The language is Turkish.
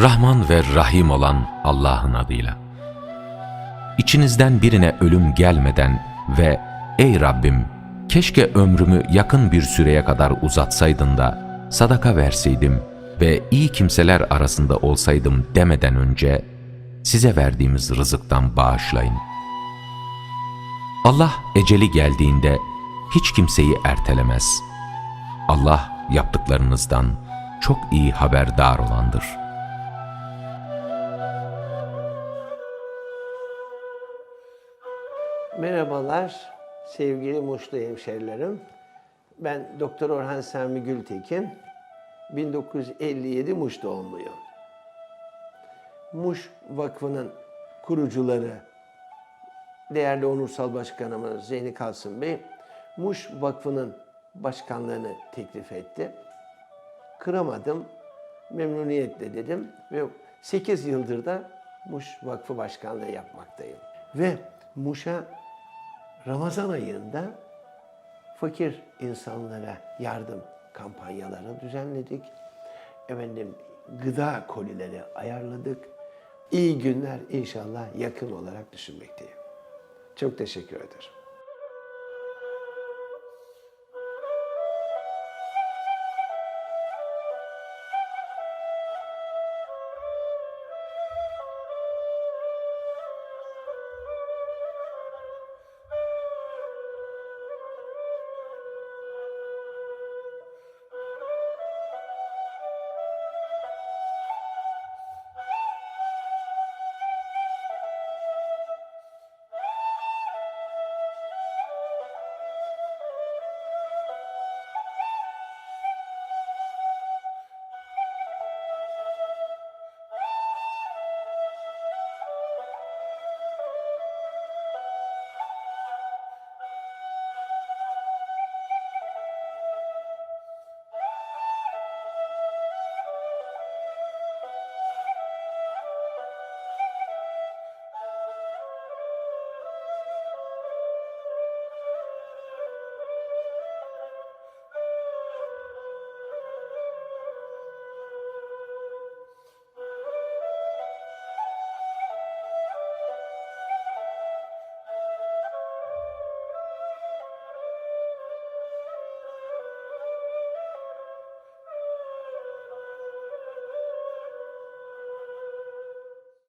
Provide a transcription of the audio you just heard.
Rahman ve Rahim olan Allah'ın adıyla. İçinizden birine ölüm gelmeden ve ''Ey Rabbim, keşke ömrümü yakın bir süreye kadar uzatsaydın da sadaka verseydim ve iyi kimseler arasında olsaydım.'' demeden önce size verdiğimiz rızıktan bağışlayın. Allah eceli geldiğinde hiç kimseyi ertelemez. Allah yaptıklarınızdan çok iyi haberdar olandır. Merhabalar sevgili Muşlu hemşerilerim. Ben Doktor Orhan Sami Gültekin. 1957 Muş doğumluyum. Muş Vakfı'nın kurucuları değerli onursal başkanımız Zeyni Kalsın Bey Muş Vakfı'nın başkanlığını teklif etti. Kıramadım. Memnuniyetle dedim ve 8 yıldır da Muş Vakfı Başkanlığı yapmaktayım. Ve Muş'a Ramazan ayında fakir insanlara yardım kampanyaları düzenledik. Efendim gıda kolileri ayarladık. İyi günler inşallah yakın olarak düşünmekteyim. Çok teşekkür ederim.